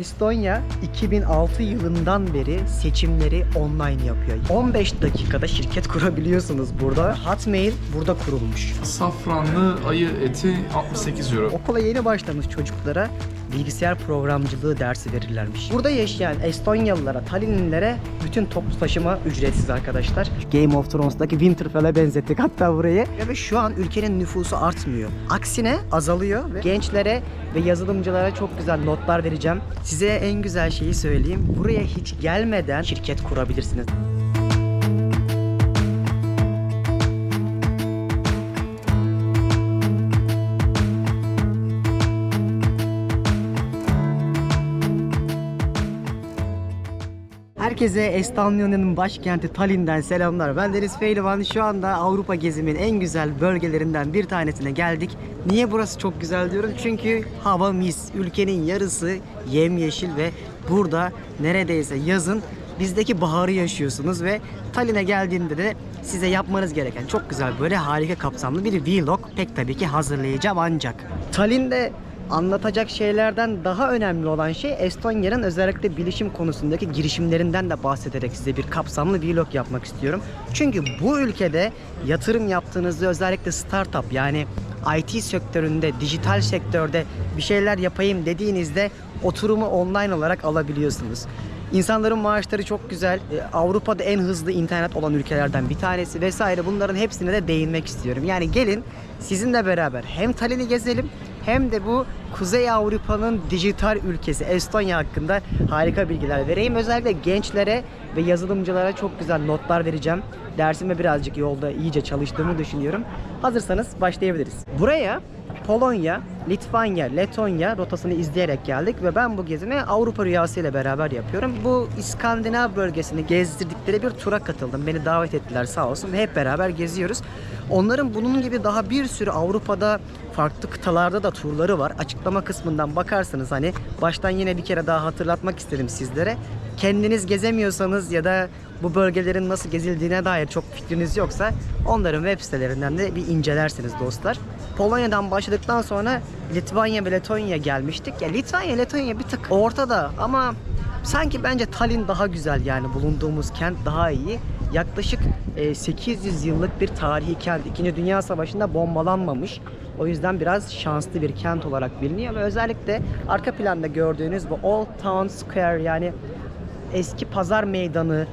Estonya 2006 yılından beri seçimleri online yapıyor. 15 dakikada şirket kurabiliyorsunuz burada. Hotmail burada kurulmuş. Safranlı ayı eti 68 euro. Okula yeni başlamış çocuklara bilgisayar programcılığı dersi verirlermiş. Burada yaşayan Estonyalılara, Tallinnlilere bütün toplu taşıma ücretsiz arkadaşlar. Game of Thrones'daki Winterfell'e benzettik hatta burayı. Ve şu an ülkenin nüfusu artmıyor. Aksine azalıyor ve gençlere ve yazılımcılara çok güzel notlar vereceğim. Size en güzel şeyi söyleyeyim. Buraya hiç gelmeden şirket kurabilirsiniz. Herkese Estonya'nın başkenti Tallinn'den selamlar. Ben Deniz Pehlivan. Şu anda Avrupa gezimin en güzel bölgelerinden bir tanesine geldik. Niye burası çok güzel diyorum? Çünkü hava mis. Ülkenin yarısı yemyeşil ve burada neredeyse yazın bizdeki baharı yaşıyorsunuz ve Tallinn'e geldiğinde de size yapmanız gereken çok güzel böyle harika kapsamlı bir vlog pek tabii ki hazırlayacağım ancak. Tallinn'de anlatacak şeylerden daha önemli olan şey Estonya'nın özellikle bilişim konusundaki girişimlerinden de bahsederek size bir kapsamlı vlog yapmak istiyorum. Çünkü bu ülkede yatırım yaptığınızda özellikle startup yani IT sektöründe, dijital sektörde bir şeyler yapayım dediğinizde oturumu online olarak alabiliyorsunuz. İnsanların maaşları çok güzel. E, Avrupa'da en hızlı internet olan ülkelerden bir tanesi vesaire. Bunların hepsine de değinmek istiyorum. Yani gelin sizinle beraber hem Tallinn'i gezelim hem de bu Kuzey Avrupa'nın dijital ülkesi Estonya hakkında harika bilgiler vereyim. Özellikle gençlere ve yazılımcılara çok güzel notlar vereceğim. Dersime birazcık yolda iyice çalıştığımı düşünüyorum. Hazırsanız başlayabiliriz. Buraya Polonya, Litvanya, Letonya rotasını izleyerek geldik ve ben bu gezimi Avrupa Rüyası ile beraber yapıyorum. Bu İskandinav bölgesini gezdirdikleri bir tura katıldım. Beni davet ettiler sağ olsun ve hep beraber geziyoruz. Onların bunun gibi daha bir sürü Avrupa'da farklı kıtalarda da turları var. Açıklama kısmından bakarsanız hani baştan yine bir kere daha hatırlatmak istedim sizlere. Kendiniz gezemiyorsanız ya da bu bölgelerin nasıl gezildiğine dair çok fikriniz yoksa onların web sitelerinden de bir incelersiniz dostlar. Polonya'dan başladıktan sonra Litvanya ve Letonya gelmiştik. Ya Litvanya, Letonya bir tık ortada ama sanki bence Tallinn daha güzel yani bulunduğumuz kent daha iyi. Yaklaşık e, 800 yıllık bir tarihi kent. İkinci Dünya Savaşı'nda bombalanmamış. O yüzden biraz şanslı bir kent olarak biliniyor ve özellikle arka planda gördüğünüz bu Old Town Square yani eski pazar meydanı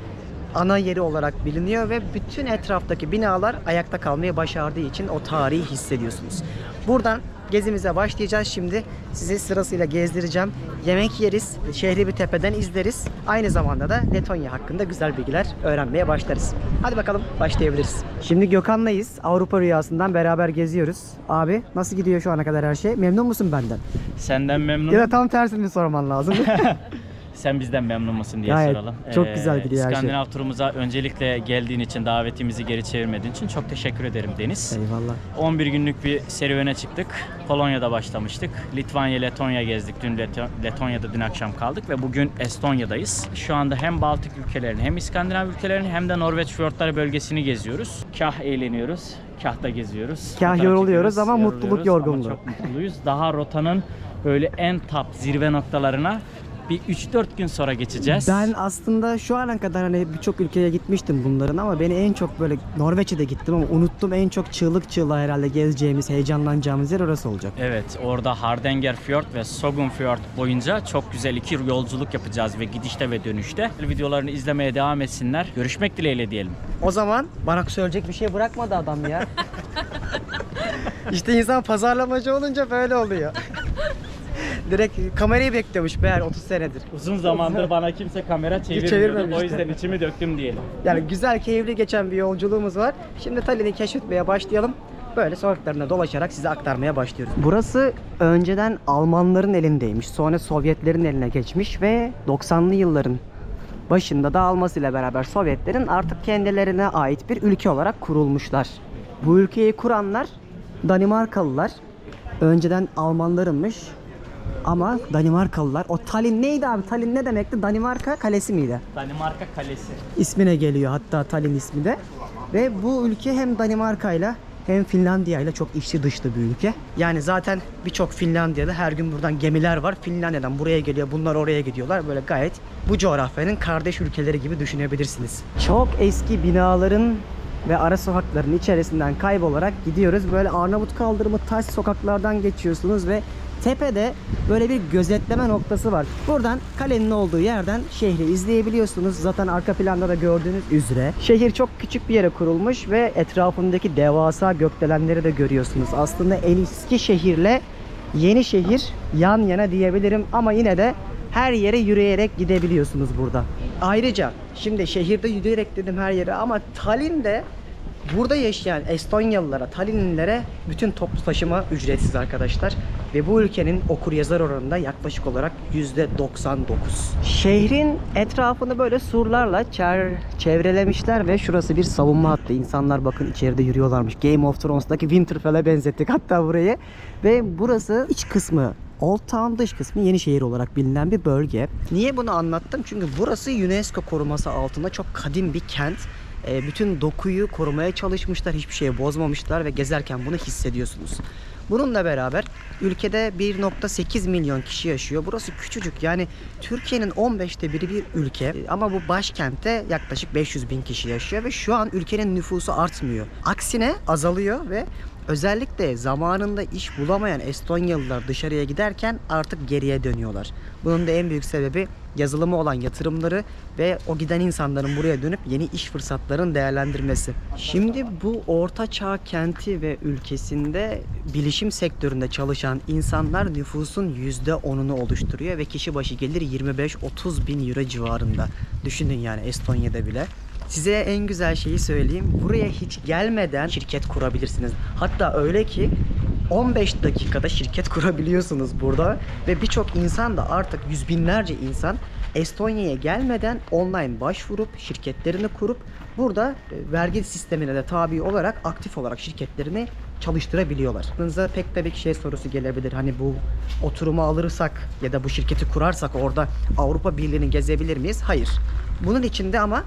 ana yeri olarak biliniyor ve bütün etraftaki binalar ayakta kalmayı başardığı için o tarihi hissediyorsunuz. Buradan gezimize başlayacağız şimdi. Sizi sırasıyla gezdireceğim. Yemek yeriz, şehri bir tepeden izleriz. Aynı zamanda da Letonya hakkında güzel bilgiler öğrenmeye başlarız. Hadi bakalım başlayabiliriz. Şimdi Gökhan'layız. Avrupa Rüyası'ndan beraber geziyoruz. Abi nasıl gidiyor şu ana kadar her şey? Memnun musun benden? Senden memnunum. Ya da tam tersini sorman lazım. Sen bizden memnun musun diye Gayet, soralım. çok güzel gidiyor her şey. İskandinav turumuza öncelikle geldiğin için, davetimizi geri çevirmediğin için çok teşekkür ederim Deniz. Eyvallah. 11 günlük bir serüvene çıktık. Polonya'da başlamıştık. Litvanya, Letonya gezdik. Dün Leto- Letonya'da dün akşam kaldık ve bugün Estonya'dayız. Şu anda hem Baltık ülkelerini hem İskandinav ülkelerini hem de Norveç fiyortları bölgesini geziyoruz. Kah eğleniyoruz, kah da geziyoruz. Kah Fotoğraf yoruluyoruz çekiyoruz, ama mutluluk yoruluyoruz yorgunluğu. Ama çok mutluyuz. Daha rotanın böyle en top zirve noktalarına bir 3-4 gün sonra geçeceğiz. Ben aslında şu ana kadar hani birçok ülkeye gitmiştim bunların ama beni en çok böyle Norveç'e de gittim ama unuttum en çok çığlık çığlığa herhalde gezeceğimiz, heyecanlanacağımız yer orası olacak. Evet, orada Hardanger Fjord ve Sogun Fjord boyunca çok güzel iki yolculuk yapacağız ve gidişte ve dönüşte. Videolarını izlemeye devam etsinler. Görüşmek dileğiyle diyelim. O zaman bana söyleyecek bir şey bırakmadı adam ya. işte insan pazarlamacı olunca böyle oluyor. Direkt kamerayı bekliyormuş meğer 30 senedir. Uzun zamandır bana kimse kamera çevirmiyordu. O yüzden içimi döktüm diyelim. Yani güzel, keyifli geçen bir yolculuğumuz var. Şimdi Tallinn'i keşfetmeye başlayalım. Böyle sokaklarına dolaşarak size aktarmaya başlıyoruz. Burası önceden Almanların elindeymiş. Sonra Sovyetlerin eline geçmiş ve 90'lı yılların başında dağılmasıyla beraber Sovyetlerin artık kendilerine ait bir ülke olarak kurulmuşlar. Bu ülkeyi kuranlar Danimarkalılar. Önceden Almanlarınmış. Ama Danimarkalılar. O Tallinn neydi abi? Tallinn ne demekti? Danimarka kalesi miydi? Danimarka Kalesi. ismine geliyor hatta Tallinn ismi de. Ve bu ülke hem Danimarka ile hem Finlandiya ile çok içli dışlı bir ülke. Yani zaten birçok Finlandiya'da her gün buradan gemiler var. Finlandiya'dan buraya geliyor, bunlar oraya gidiyorlar. Böyle gayet bu coğrafyanın kardeş ülkeleri gibi düşünebilirsiniz. Çok eski binaların ve ara sokakların içerisinden kaybolarak gidiyoruz. Böyle Arnavut kaldırımı taş sokaklardan geçiyorsunuz ve tepede böyle bir gözetleme noktası var. Buradan kalenin olduğu yerden şehri izleyebiliyorsunuz. Zaten arka planda da gördüğünüz üzere. Şehir çok küçük bir yere kurulmuş ve etrafındaki devasa gökdelenleri de görüyorsunuz. Aslında eski şehirle yeni şehir yan yana diyebilirim ama yine de her yere yürüyerek gidebiliyorsunuz burada. Ayrıca şimdi şehirde yürüyerek dedim her yere ama Tallinn'de burada yaşayan Estonyalılara, Tallinnlilere bütün toplu taşıma ücretsiz arkadaşlar. Ve bu ülkenin okur yazar oranında yaklaşık olarak %99. Şehrin etrafını böyle surlarla çer- çevrelemişler ve şurası bir savunma hattı. İnsanlar bakın içeride yürüyorlarmış. Game of Thrones'taki Winterfell'e benzettik hatta burayı. Ve burası iç kısmı Old Town dış kısmı Yenişehir olarak bilinen bir bölge. Niye bunu anlattım? Çünkü burası UNESCO koruması altında çok kadim bir kent. E, bütün dokuyu korumaya çalışmışlar, hiçbir şeye bozmamışlar ve gezerken bunu hissediyorsunuz. Bununla beraber ülkede 1.8 milyon kişi yaşıyor. Burası küçücük yani Türkiye'nin 15'te biri bir ülke E, ama bu başkentte yaklaşık 500 bin kişi yaşıyor ve şu an ülkenin nüfusu artmıyor. Aksine azalıyor ve Özellikle zamanında iş bulamayan Estonyalılar dışarıya giderken artık geriye dönüyorlar. Bunun da en büyük sebebi yazılıma olan yatırımları ve o giden insanların buraya dönüp yeni iş fırsatlarını değerlendirmesi. Şimdi bu orta çağ kenti ve ülkesinde bilişim sektöründe çalışan insanlar nüfusun %10'unu oluşturuyor ve kişi başı gelir 25-30 bin euro civarında. Düşünün yani Estonya'da bile. Size en güzel şeyi söyleyeyim. Buraya hiç gelmeden şirket kurabilirsiniz. Hatta öyle ki 15 dakikada şirket kurabiliyorsunuz burada ve birçok insan da artık yüz binlerce insan Estonya'ya gelmeden online başvurup şirketlerini kurup burada e, vergi sistemine de tabi olarak aktif olarak şirketlerini çalıştırabiliyorlar. Aklınıza pek tabii ki şey sorusu gelebilir. Hani bu oturumu alırsak ya da bu şirketi kurarsak orada Avrupa Birliği'ni gezebilir miyiz? Hayır. Bunun içinde ama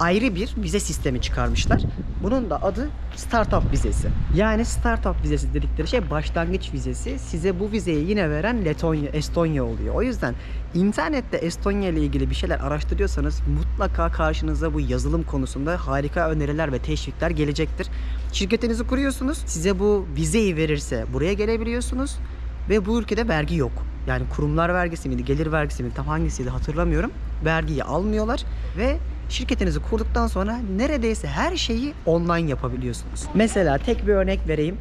ayrı bir vize sistemi çıkarmışlar. Bunun da adı Startup vizesi. Yani Startup vizesi dedikleri şey başlangıç vizesi. Size bu vizeyi yine veren Letonya, Estonya oluyor. O yüzden internette Estonya ile ilgili bir şeyler araştırıyorsanız mutlaka karşınıza bu yazılım konusunda harika öneriler ve teşvikler gelecektir. Şirketinizi kuruyorsunuz. Size bu vizeyi verirse buraya gelebiliyorsunuz. Ve bu ülkede vergi yok. Yani kurumlar vergisi miydi, gelir vergisi miydi tam hangisiydi hatırlamıyorum. Vergiyi almıyorlar ve şirketinizi kurduktan sonra neredeyse her şeyi online yapabiliyorsunuz. Mesela tek bir örnek vereyim.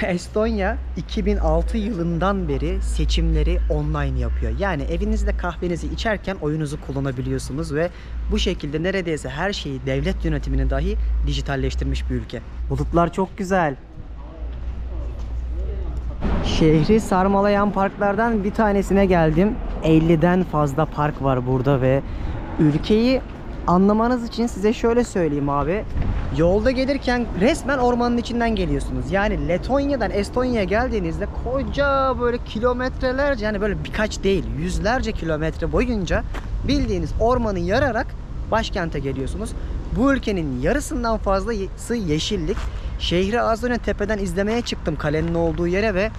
Estonya 2006 yılından beri seçimleri online yapıyor. Yani evinizde kahvenizi içerken oyunuzu kullanabiliyorsunuz ve bu şekilde neredeyse her şeyi devlet yönetimini dahi dijitalleştirmiş bir ülke. Bulutlar çok güzel. Şehri sarmalayan parklardan bir tanesine geldim. 50'den fazla park var burada ve ülkeyi anlamanız için size şöyle söyleyeyim abi. Yolda gelirken resmen ormanın içinden geliyorsunuz. Yani Letonya'dan Estonya'ya geldiğinizde koca böyle kilometrelerce yani böyle birkaç değil yüzlerce kilometre boyunca bildiğiniz ormanı yararak başkente geliyorsunuz. Bu ülkenin yarısından fazlası yeşillik. Şehri az önce tepeden izlemeye çıktım kalenin olduğu yere ve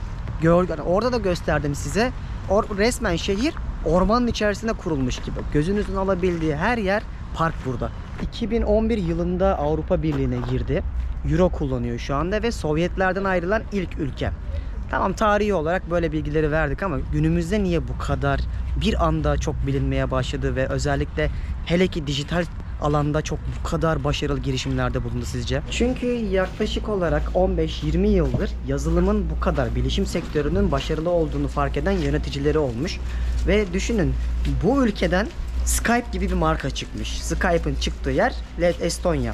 gör, orada da gösterdim size. Or, resmen şehir ormanın içerisinde kurulmuş gibi. Gözünüzün alabildiği her yer park burada. 2011 yılında Avrupa Birliği'ne girdi. Euro kullanıyor şu anda ve Sovyetlerden ayrılan ilk ülke. Tamam tarihi olarak böyle bilgileri verdik ama günümüzde niye bu kadar bir anda çok bilinmeye başladı ve özellikle hele ki dijital alanda çok bu kadar başarılı girişimlerde bulundu sizce? Çünkü yaklaşık olarak 15-20 yıldır yazılımın bu kadar bilişim sektörünün başarılı olduğunu fark eden yöneticileri olmuş. Ve düşünün bu ülkeden Skype gibi bir marka çıkmış. Skype'ın çıktığı yer Estonya.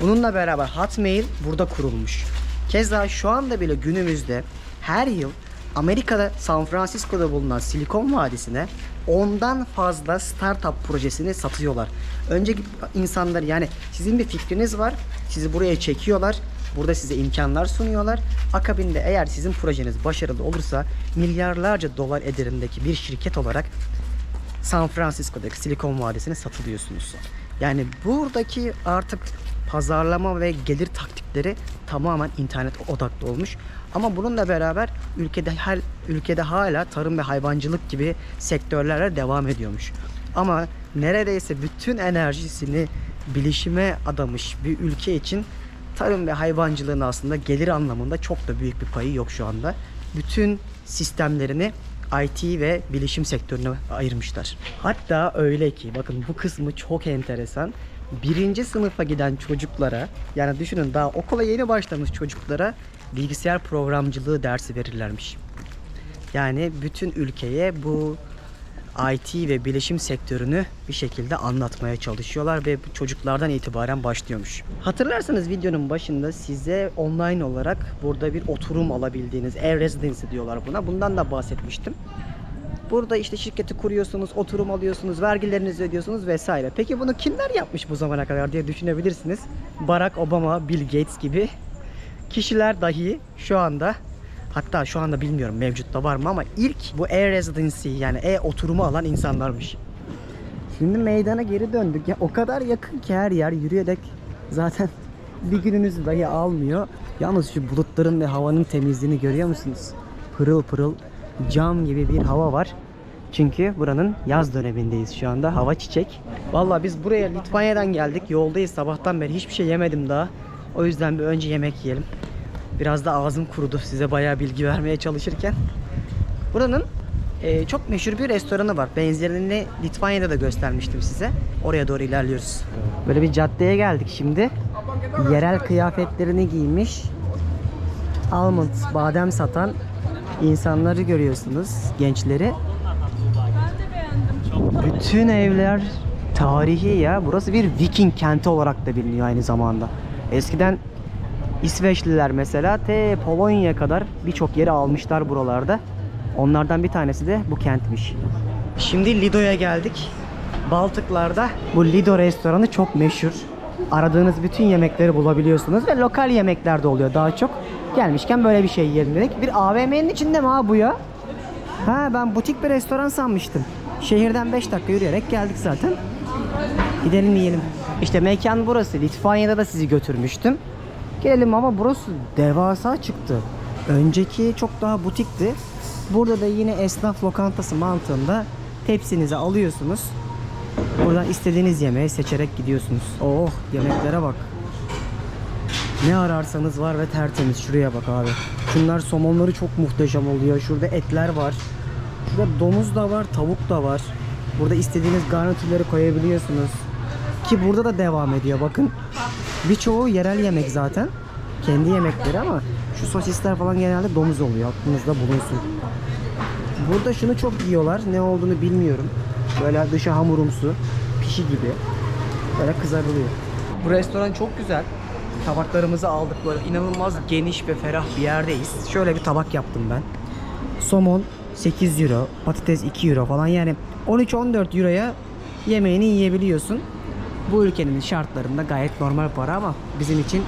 Bununla beraber Hotmail burada kurulmuş. Keza şu anda bile günümüzde her yıl Amerika'da San Francisco'da bulunan Silikon Vadisi'ne ondan fazla startup projesini satıyorlar. Önceki insanlar yani sizin bir fikriniz var. Sizi buraya çekiyorlar. Burada size imkanlar sunuyorlar. Akabinde eğer sizin projeniz başarılı olursa milyarlarca dolar ederindeki bir şirket olarak San Francisco'daki Silikon Vadisi'ne satılıyorsunuz. Yani buradaki artık pazarlama ve gelir taktikleri tamamen internet odaklı olmuş. Ama bununla beraber ülkede her ülkede hala tarım ve hayvancılık gibi sektörlerle devam ediyormuş. Ama neredeyse bütün enerjisini bilişime adamış bir ülke için tarım ve hayvancılığın aslında gelir anlamında çok da büyük bir payı yok şu anda. Bütün sistemlerini IT ve bilişim sektörüne ayırmışlar. Hatta öyle ki bakın bu kısmı çok enteresan. Birinci sınıfa giden çocuklara yani düşünün daha okula yeni başlamış çocuklara bilgisayar programcılığı dersi verirlermiş. Yani bütün ülkeye bu IT ve bilişim sektörünü bir şekilde anlatmaya çalışıyorlar ve çocuklardan itibaren başlıyormuş. Hatırlarsanız videonun başında size online olarak burada bir oturum alabildiğiniz ev residency diyorlar buna. Bundan da bahsetmiştim. Burada işte şirketi kuruyorsunuz, oturum alıyorsunuz, vergilerinizi ödüyorsunuz vesaire. Peki bunu kimler yapmış bu zamana kadar diye düşünebilirsiniz. Barack Obama, Bill Gates gibi kişiler dahi şu anda hatta şu anda bilmiyorum mevcutta var mı ama ilk bu e-residency yani e-oturumu alan insanlarmış. Şimdi meydana geri döndük. Ya o kadar yakın ki her yer yürüyerek zaten bir gününüzü dahi almıyor. Yalnız şu bulutların ve havanın temizliğini görüyor musunuz? Pırıl pırıl cam gibi bir hava var. Çünkü buranın yaz dönemindeyiz şu anda. Hava çiçek. Vallahi biz buraya Litvanya'dan geldik. Yoldayız. Sabahtan beri hiçbir şey yemedim daha. O yüzden bir önce yemek yiyelim. Biraz da ağzım kurudu size bayağı bilgi vermeye çalışırken. Buranın e, çok meşhur bir restoranı var. Benzerini Litvanya'da da göstermiştim size. Oraya doğru ilerliyoruz. Böyle bir caddeye geldik şimdi. Yerel kıyafetlerini giymiş. Almond, badem satan insanları görüyorsunuz, gençleri. Bütün evler tarihi ya. Burası bir Viking kenti olarak da biliniyor aynı zamanda. Eskiden İsveçliler mesela te Polonya'ya kadar birçok yeri almışlar buralarda. Onlardan bir tanesi de bu kentmiş. Şimdi Lido'ya geldik. Baltıklarda bu Lido restoranı çok meşhur. Aradığınız bütün yemekleri bulabiliyorsunuz ve lokal yemekler de oluyor daha çok. Gelmişken böyle bir şey yiyelim dedik. Bir AVM'nin içinde mi ha bu ya? Ha ben butik bir restoran sanmıştım. Şehirden 5 dakika yürüyerek geldik zaten. Gidelim yiyelim. İşte mekan burası. Litvanya'da da sizi götürmüştüm. Gelelim ama burası devasa çıktı. Önceki çok daha butikti. Burada da yine esnaf lokantası mantığında tepsinizi alıyorsunuz. Buradan istediğiniz yemeği seçerek gidiyorsunuz. Oh yemeklere bak. Ne ararsanız var ve tertemiz. Şuraya bak abi. Şunlar somonları çok muhteşem oluyor. Şurada etler var. Şurada domuz da var, tavuk da var. Burada istediğiniz garnitürleri koyabiliyorsunuz. Ki burada da devam ediyor bakın. Birçoğu yerel yemek zaten. Kendi yemekleri ama şu sosisler falan genelde domuz oluyor. Aklınızda bulunsun. Burada şunu çok yiyorlar. Ne olduğunu bilmiyorum. Böyle dışı hamurumsu, pişi gibi. Böyle kızarılıyor. Bu restoran çok güzel. Tabaklarımızı aldık böyle inanılmaz geniş ve ferah bir yerdeyiz. Şöyle bir tabak yaptım ben. Somon 8 euro, patates 2 euro falan yani 13-14 euroya yemeğini yiyebiliyorsun. Bu ülkenin şartlarında gayet normal para ama bizim için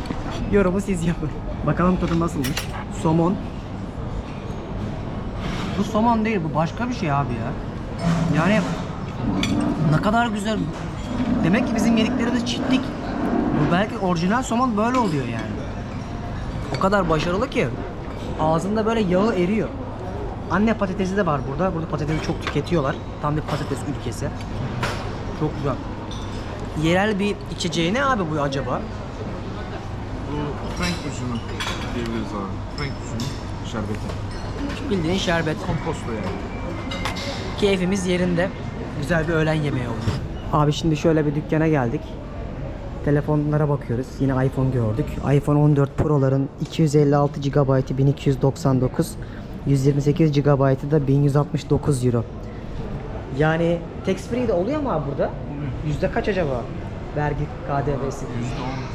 yorumu siz yapın. Bakalım tadı nasılmış. Somon. Bu somon değil bu başka bir şey abi ya. Yani ne kadar güzel. Demek ki bizim yediklerimiz çitlik. Bu belki orijinal somon böyle oluyor yani. O kadar başarılı ki ağzında böyle yağı eriyor. Anne patatesi de var burada. Burada patatesi çok tüketiyorlar. Tam bir patates ülkesi. Çok güzel. Yerel bir içeceği ne abi bu acaba? Bu Frank üzümü diyebiliriz abi. Frank üzümü şerbeti. Bildiğin şerbet. Komposto yani. Keyfimiz yerinde. Güzel bir öğlen yemeği oldu. Abi şimdi şöyle bir dükkana geldik. Telefonlara bakıyoruz. Yine iPhone gördük. iPhone 14 Pro'ların 256 GB'ı 1299, 128 GB'ı da 1169 Euro. Yani tax free de oluyor mu abi burada? Yüzde kaç acaba? Vergi KDV'si. %10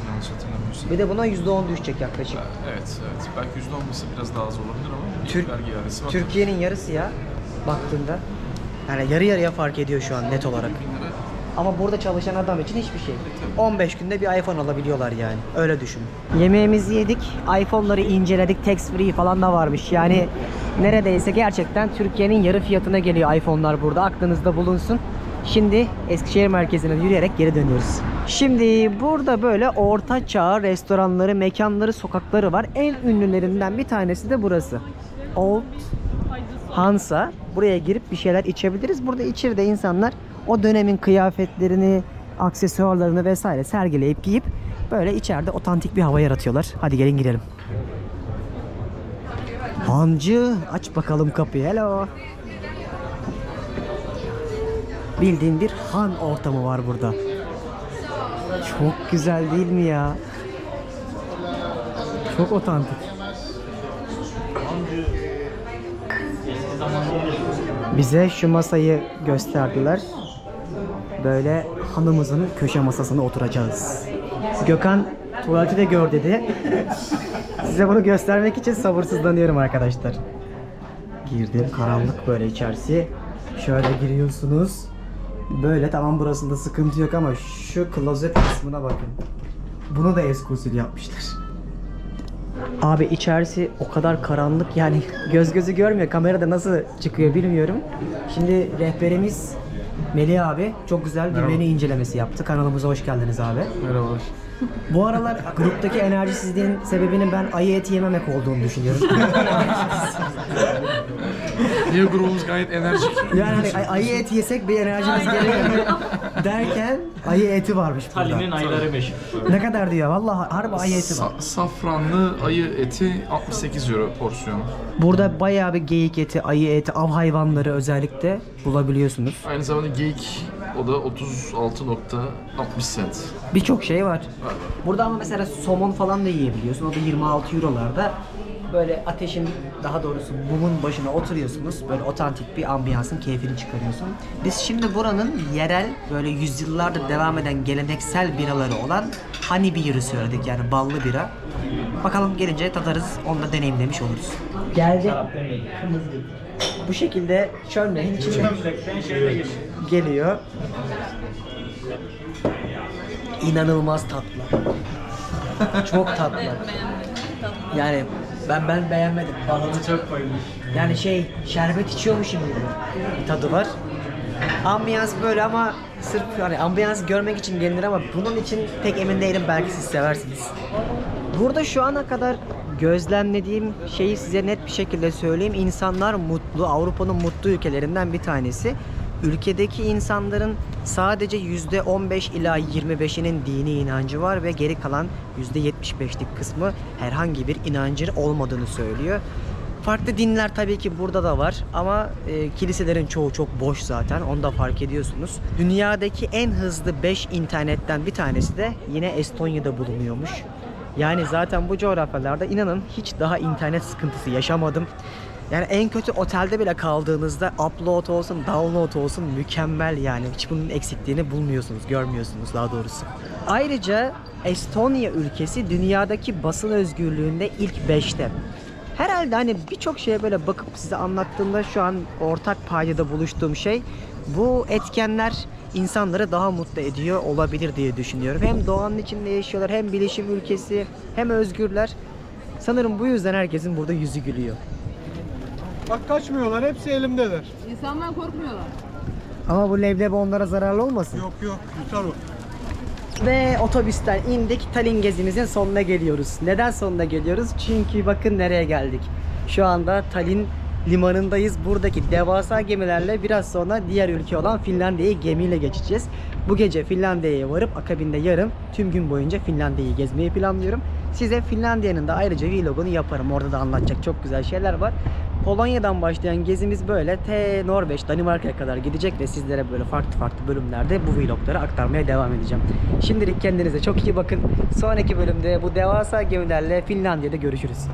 yanlış hatırlamıyorsam. Bir de buna %10 düşecek yaklaşık. Evet, evet. Belki %10 olmasa biraz daha az olabilir ama bir Türk- vergi iadesi var. Türkiye'nin yarısı ya baktığında. Yani yarı yarıya fark ediyor şu an net olarak. Ama burada çalışan adam için hiçbir şey. 15 günde bir iPhone alabiliyorlar yani. Öyle düşün. Yemeğimizi yedik. iPhone'ları inceledik. Tax free falan da varmış. Yani neredeyse gerçekten Türkiye'nin yarı fiyatına geliyor iPhone'lar burada. Aklınızda bulunsun. Şimdi Eskişehir merkezine yürüyerek geri dönüyoruz. Şimdi burada böyle orta çağ restoranları, mekanları, sokakları var. En ünlülerinden bir tanesi de burası. Old Hansa. Buraya girip bir şeyler içebiliriz. Burada içeride insanlar o dönemin kıyafetlerini, aksesuarlarını vesaire sergileyip giyip böyle içeride otantik bir hava yaratıyorlar. Hadi gelin girelim. Hancı aç bakalım kapıyı. Hello. Bildiğin bir han ortamı var burada. Çok güzel değil mi ya? Çok otantik. Bize şu masayı gösterdiler. Böyle hanımızın köşe masasına oturacağız. Gökhan tuvaleti de gör dedi. Size bunu göstermek için sabırsızlanıyorum arkadaşlar. Girdim karanlık böyle içerisi. Şöyle giriyorsunuz. Böyle tamam burasında sıkıntı yok ama şu klozet kısmına bakın. Bunu da eski usul yapmışlar. Abi içerisi o kadar karanlık yani göz gözü görmüyor. Kamerada nasıl çıkıyor bilmiyorum. Şimdi rehberimiz Melih abi çok güzel bir Merhaba. menü incelemesi yaptı. Kanalımıza hoş geldiniz abi. Merhabalar. Bu aralar gruptaki enerjisizliğin sebebinin ben ayı eti yememek olduğunu düşünüyorum. Niye grubumuz gayet enerjik? yani hani ay- ayı eti yesek bir enerjimiz geliyor derken ayı eti varmış burada. Tali'nin ayları meşhur. Ne kadar diyor? Vallahi harbi ayı eti var. Sa- safranlı ayı eti 68 euro porsiyonu. Burada bayağı bir geyik eti, ayı eti, av hayvanları özellikle bulabiliyorsunuz. Aynı zamanda geyik o da 36.60 cent. Birçok şey var. Burada ama mesela somon falan da yiyebiliyorsun. O da 26 eurolarda. Böyle ateşin daha doğrusu mumun başına oturuyorsunuz. Böyle otantik bir ambiyansın keyfini çıkarıyorsun. Biz şimdi buranın yerel böyle yüzyıllardır devam eden geleneksel biraları olan Honey Beer'ı söyledik yani ballı bira. Bakalım gelince tadarız onu da deneyimlemiş oluruz. Geldi. Bu şekilde çömleğin içine geliyor. İnanılmaz tatlı. Çok tatlı. Yani ben ben beğenmedim. Balını çok koymuş. Yani şey şerbet içiyormuşum gibi bir tadı var. Ambiyans böyle ama sırf hani ambiyans görmek için gelinir ama bunun için pek emin değilim belki siz seversiniz. Burada şu ana kadar gözlemlediğim şeyi size net bir şekilde söyleyeyim. İnsanlar mutlu. Avrupa'nın mutlu ülkelerinden bir tanesi. Ülkedeki insanların sadece %15 ila 25'inin dini inancı var ve geri kalan %75'lik kısmı herhangi bir inancı olmadığını söylüyor. Farklı dinler tabii ki burada da var ama e, kiliselerin çoğu çok boş zaten onu da fark ediyorsunuz. Dünyadaki en hızlı 5 internetten bir tanesi de yine Estonya'da bulunuyormuş. Yani zaten bu coğrafyalarda inanın hiç daha internet sıkıntısı yaşamadım. Yani en kötü otelde bile kaldığınızda upload olsun, download olsun mükemmel yani. Hiç bunun eksikliğini bulmuyorsunuz, görmüyorsunuz daha doğrusu. Ayrıca Estonya ülkesi dünyadaki basın özgürlüğünde ilk 5'te. Herhalde hani birçok şeye böyle bakıp size anlattığımda şu an ortak paydada buluştuğum şey bu etkenler insanları daha mutlu ediyor olabilir diye düşünüyorum. Hem doğanın içinde yaşıyorlar, hem bilişim ülkesi, hem özgürler. Sanırım bu yüzden herkesin burada yüzü gülüyor. Bak kaçmıyorlar, hepsi elimdeler. İnsanlar korkmuyorlar. Ama bu leblebi onlara zararlı olmasın? Yok yok, yutar o. Ve otobüsten indik. Tallinn gezimizin sonuna geliyoruz. Neden sonuna geliyoruz? Çünkü bakın nereye geldik. Şu anda Tallinn limanındayız. Buradaki devasa gemilerle biraz sonra diğer ülke olan Finlandiya'ya gemiyle geçeceğiz. Bu gece Finlandiya'ya varıp akabinde yarın tüm gün boyunca Finlandiya'yı gezmeyi planlıyorum. Size Finlandiya'nın da ayrıca vlogunu yaparım. Orada da anlatacak çok güzel şeyler var. Polonya'dan başlayan gezimiz böyle T Norveç, Danimarka'ya kadar gidecek ve sizlere böyle farklı farklı bölümlerde bu vlogları aktarmaya devam edeceğim. Şimdilik kendinize çok iyi bakın. Sonraki bölümde bu devasa gemilerle Finlandiya'da görüşürüz.